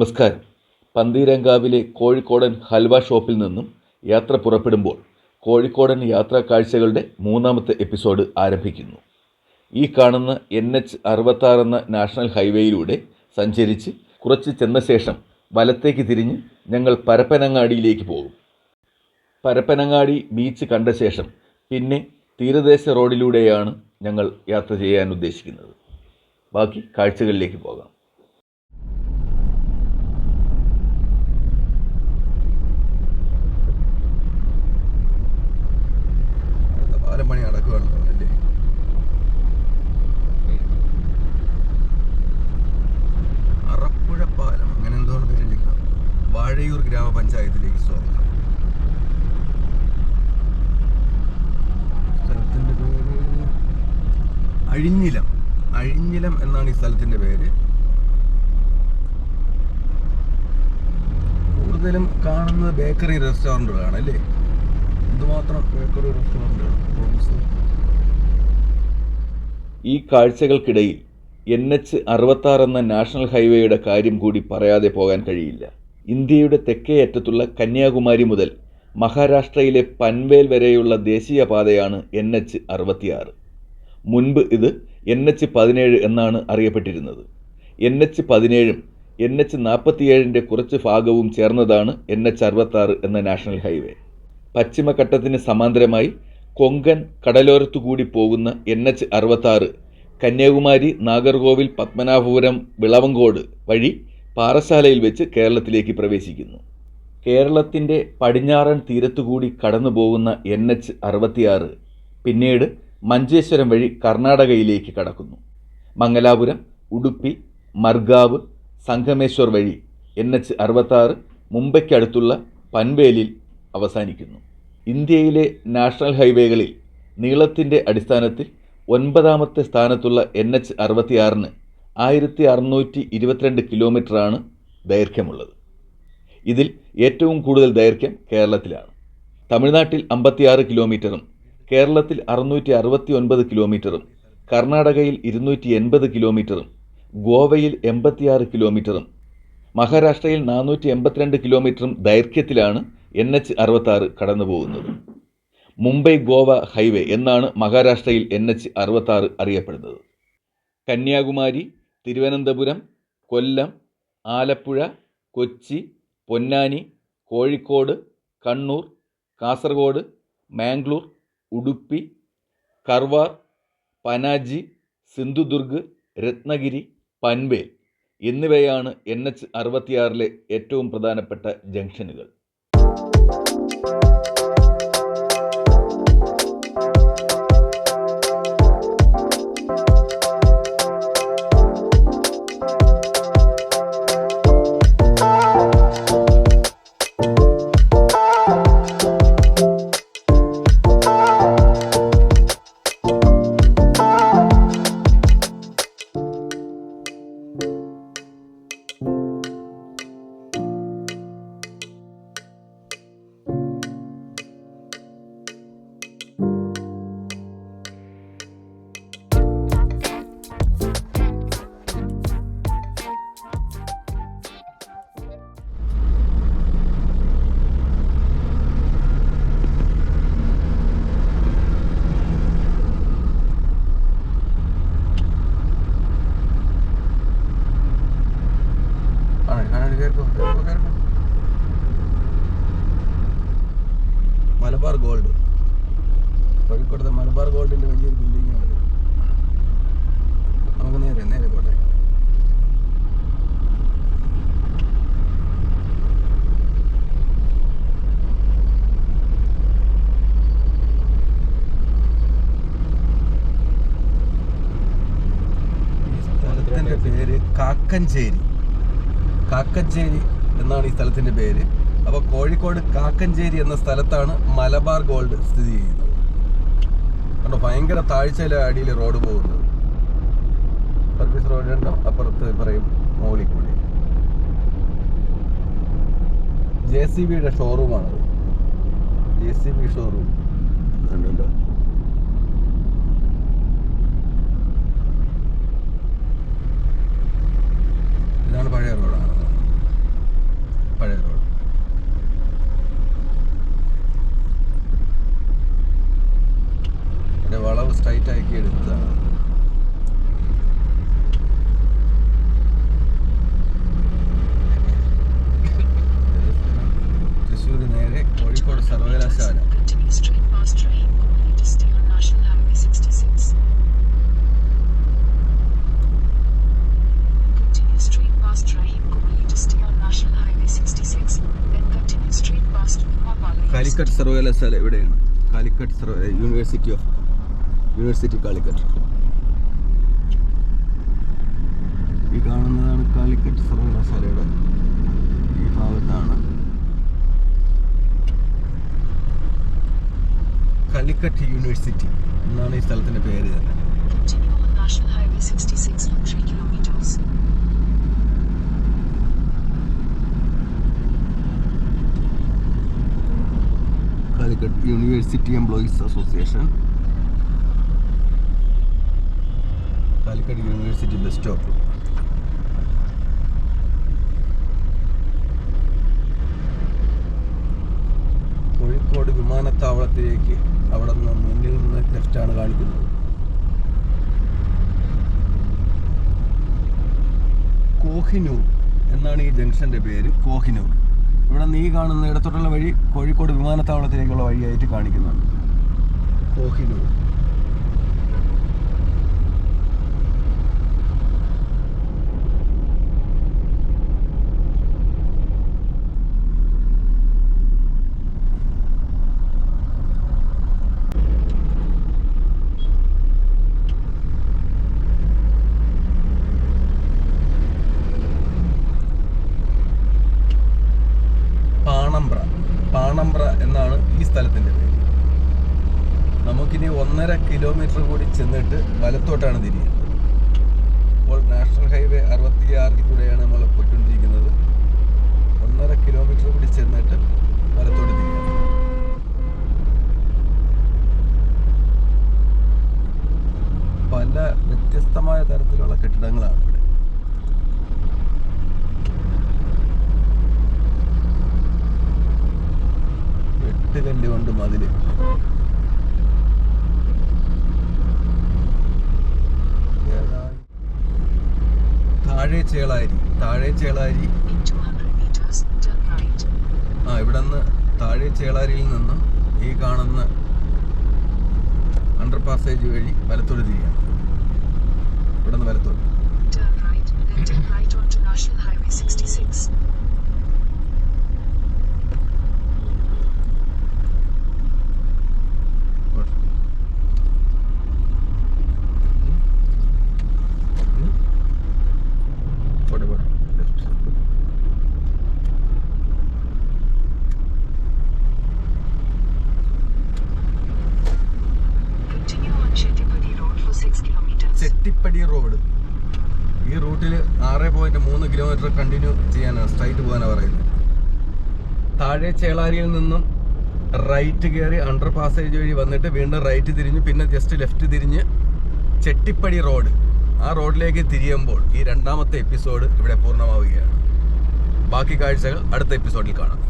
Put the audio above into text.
നമസ്കാരം. പന്തീരങ്കാവിലെ കോഴിക്കോടൻ ഹൽവ ഷോപ്പിൽ നിന്നും യാത്ര പുറപ്പെടുമ്പോൾ കോഴിക്കോടൻ യാത്രാ കാഴ്ചകളുടെ മൂന്നാമത്തെ എപ്പിസോഡ് ആരംഭിക്കുന്നു. ഈ കാണുന്ന എൻ എച്ച് അറുപത്താറ് എന്ന നാഷണൽ ഹൈവേയിലൂടെ സഞ്ചരിച്ച് കുറച്ച് ചെന്ന ശേഷം വലത്തേക്ക് തിരിഞ്ഞ് ഞങ്ങൾ പരപ്പനങ്ങാടിയിലേക്ക് പോകും. പരപ്പനങ്ങാടി ബീച്ച് കണ്ട ശേഷം പിന്നെ തീരദേശ റോഡിലൂടെയാണ് ഞങ്ങൾ യാത്ര ചെയ്യാൻ ഉദ്ദേശിക്കുന്നത്. ബാക്കി കാഴ്ചകളിലേക്ക് പോകാം. ഗ്രാമപഞ്ചായത്തിലേക്ക് സ്വാഗതം. സ്ഥലത്തിന്റെ പേര് അഴിഞ്ഞിലം. അഴിഞ്ഞിലം എന്നാണ് ഈ സ്ഥലത്തിന്റെ പേര്. കൂടുതലും കാണുന്നത് ബേക്കറി റെസ്റ്റോറന്റുകളാണ് അല്ലേ? എന്തുമാത്രം ബേക്കറി റെസ്റ്റോറന്റുകൾ ഈ കാഴ്ചകൾക്കിടയിൽ എൻ എച്ച് അറുപത്താറ് എന്ന നാഷണൽ ഹൈവേയുടെ കാര്യം കൂടി പറയാതെ പോകാൻ കഴിയില്ല. ഇന്ത്യയുടെ തെക്കേയറ്റത്തുള്ള കന്യാകുമാരി മുതൽ മഹാരാഷ്ട്രയിലെ പൻവേൽ വരെയുള്ള ദേശീയപാതയാണ് എൻ എച്ച് അറുപത്തിയാറ്. മുൻപ് ഇത് എൻ എച്ച് പതിനേഴ് എന്നാണ് അറിയപ്പെട്ടിരുന്നത്. എൻ എച്ച് പതിനേഴും എൻ എച്ച് നാൽപ്പത്തിയേഴിന്റെ കുറച്ച് ഭാഗവും ചേർന്നതാണ് എൻ എച്ച് അറുപത്താറ് എന്ന നാഷണൽ ഹൈവേ. പശ്ചിമഘട്ടത്തിന് സമാന്തരമായി കൊങ്കൺ കടലോരത്തുകൂടി പോകുന്ന എൻ എച്ച് അറുപത്താറ് കന്യാകുമാരി നാഗർകോവിൽ പത്മനാഭപുരം വിളവങ്കോട് വഴി പാറശാലയിൽ വെച്ച് കേരളത്തിലേക്ക് പ്രവേശിക്കുന്നു. കേരളത്തിന്റെ പടിഞ്ഞാറൻ തീരത്തുകൂടി കടന്നു പോകുന്ന എൻ എച്ച് അറുപത്തിയാറ് പിന്നീട് മഞ്ചേശ്വരം വഴി കർണാടകയിലേക്ക് കടക്കുന്നു. മംഗലാപുരം ഉടുപ്പി മർഗാവ് സംഗമേശ്വർ വഴി എൻ എച്ച് അറുപത്താറ് മുംബൈക്കടുത്തുള്ള പൻവേലിൽ അവസാനിക്കുന്നു. ഇന്ത്യയിലെ നാഷണൽ ഹൈവേകളിൽ നീളത്തിന്റെ അടിസ്ഥാനത്തിൽ ഒൻപതാമത്തെ സ്ഥാനത്തുള്ള എൻ എച്ച് അറുപത്തിയാറിന് ആയിരത്തി അറുന്നൂറ്റി ഇരുപത്തിരണ്ട് കിലോമീറ്ററാണ് ദൈർഘ്യമുള്ളത്. ഇതിൽ ഏറ്റവും കൂടുതൽ ദൈർഘ്യം കേരളത്തിലാണ്. തമിഴ്നാട്ടിൽ അമ്പത്തിയാറ് കിലോമീറ്ററും കേരളത്തിൽ അറുന്നൂറ്റി അറുപത്തി ഒൻപത് കിലോമീറ്ററും കർണാടകയിൽ ഇരുന്നൂറ്റി എൺപത് കിലോമീറ്ററും ഗോവയിൽ എൺപത്തിയാറ് കിലോമീറ്ററും മഹാരാഷ്ട്രയിൽ നാനൂറ്റി എൺപത്തിരണ്ട് കിലോമീറ്ററും ദൈർഘ്യത്തിലാണ് എൻ എച്ച് അറുപത്താറ് കടന്നു പോകുന്നത് മുംബൈ ഗോവ ഹൈവേ എന്നാണ് മഹാരാഷ്ട്രയിൽ എൻ എച്ച് അറുപത്താറ് അറിയപ്പെടുന്നത്. കന്യാകുമാരി തിരുവനന്തപുരം കൊല്ലം ആലപ്പുഴ കൊച്ചി പൊന്നാനി കോഴിക്കോട് കണ്ണൂർ കാസർഗോഡ് മാംഗ്ലൂർ ഉടുപ്പി കർവാർ പനാജി സിന്ധുദുർഗ് രത്നഗിരി പൻവേൽ എന്നിവയാണ് എൻ എച്ച് അറുപത്തിയാറിലെ ഏറ്റവും പ്രധാനപ്പെട്ട ജംഗ്ഷനുകൾ. മലബാർ ഗോൾഡിന്റെ വലിയൊരു ബിൽഡിംഗ് ആണ്. നമുക്ക് നേരെ നേരെ പോട്ടെ. പേര് കാക്കഞ്ചേരി. കാക്കഞ്ചേരി എന്നാണ് ഈ സ്ഥലത്തിന്റെ പേര്. അപ്പോൾ കോഴിക്കോട് കാക്കഞ്ചേരി എന്ന സ്ഥലത്താണ് മലബാർ ഗോൾഡ് സ്ഥിതി ചെയ്യുന്നത്. കണ്ടോ ഭയങ്കര താഴ്ചയിലെ അടിയിൽ റോഡ് പോകുന്നത് സർവീസ് റോഡ് ഉണ്ടോ? അപ്പുറത്ത് പറയും മോളിൽ കൂടി. ജെ സി ബിയുടെ ഷോറൂമാണത് ജെ സി ബി ഷോറൂം കണ്ടോ. കാലിക്കറ്റ് സർവകലാശാല എവിടെയാണ് കാലിക്കറ്റ് സർവ യൂണിവേഴ്സിറ്റി ഓഫ് യൂണിവേഴ്സിറ്റി കാലിക്കറ്റ് ഈ കാണുന്നതാണ് കാലിക്കറ്റ് സർവകലാശാലയുടെ ഈ ഭാഗത്താണ്. കാലിക്കറ്റ് യൂണിവേഴ്സിറ്റി എന്നാണ് ഈ സ്ഥലത്തിന്റെ പേര്. തന്നെ Calicut university employees association Calicut university bus stop Kozhikode വിമാനത്താവളത്തിലേക്ക് അവിടെ നിന്ന് മുന്നിൽ നിന്ന് ലെഫ്റ്റാണ് കാണിക്കുന്നത്. കോഹിനൂർ എന്നാണ് ഈ ജംഗ്ഷന്റെ പേര്. കോഹിനൂർ. ഇവിടെ നീ കാണുന്ന ഇടത്തോട്ടുള്ള വഴി കോഴിക്കോട് വിമാനത്താവളത്തിലേക്കുള്ള വഴിയായിട്ട് കാണിക്കുന്നുണ്ട്. കോഹിനൂർ. പാണമ്പ്ര എന്നാണ് ഈ സ്ഥലത്തിന്റെ പേര്. നമുക്കിനി ഒന്നര കിലോമീറ്റർ കൂടി ചെന്നിട്ട് വലത്തോട്ടാണ് തിരിയുന്നത് ഇപ്പോൾ നാഷണൽ ഹൈവേ അറുപത്തിയാറിൽ കൂടെയാണ് നമ്മൾ പോയിക്കൊണ്ടിരിക്കുന്നത്. ഒന്നര കിലോമീറ്റർ കൂടി ചെന്നിട്ട് വലത്തോട്ട് തിരിയണം പല വ്യത്യസ്തമായ തരത്തിലുള്ള കെട്ടിടങ്ങളാണ് ഇവിടെ. വെട്ടുകല്ല് കൊണ്ട് മതിൽ? താഴെ ചേളാരി താഴെ ചേളാരി In 200 meters, ആ ഇവിടെ നിന്ന് താഴെ ചേളാരിയിൽ നിന്നും ഈ കാണുന്ന അണ്ടർ പാസേജ് വഴി വലത്തോട് തിരിയാണ് ഇവിടെ നിന്ന് then turn right onto National Highway 66. Chettippadi road. ഈ റൂട്ടിൽ ആറ് പോയിന്റ് മൂന്ന് കിലോമീറ്റർ കണ്ടിന്യൂ ചെയ്യാനാണ് സ്ട്രൈറ്റ് പോകാനാണ് പറയുന്നത്. താഴെ ചേളാരിയിൽ നിന്നും റൈറ്റ് കയറി അണ്ടർ പാസേജ് വഴി വന്നിട്ട് വീണ്ടും റൈറ്റ് തിരിഞ്ഞ് പിന്നെ ജസ്റ്റ് ലെഫ്റ്റ് തിരിഞ്ഞ് ചെട്ടിപ്പടി റോഡ്. ആ റോഡിലേക്ക് തിരിയുമ്പോൾ ഈ രണ്ടാമത്തെ എപ്പിസോഡ് ഇവിടെ പൂർണമാവുകയാണ്. ബാക്കി കാഴ്ചകൾ അടുത്ത എപ്പിസോഡിൽ കാണാം.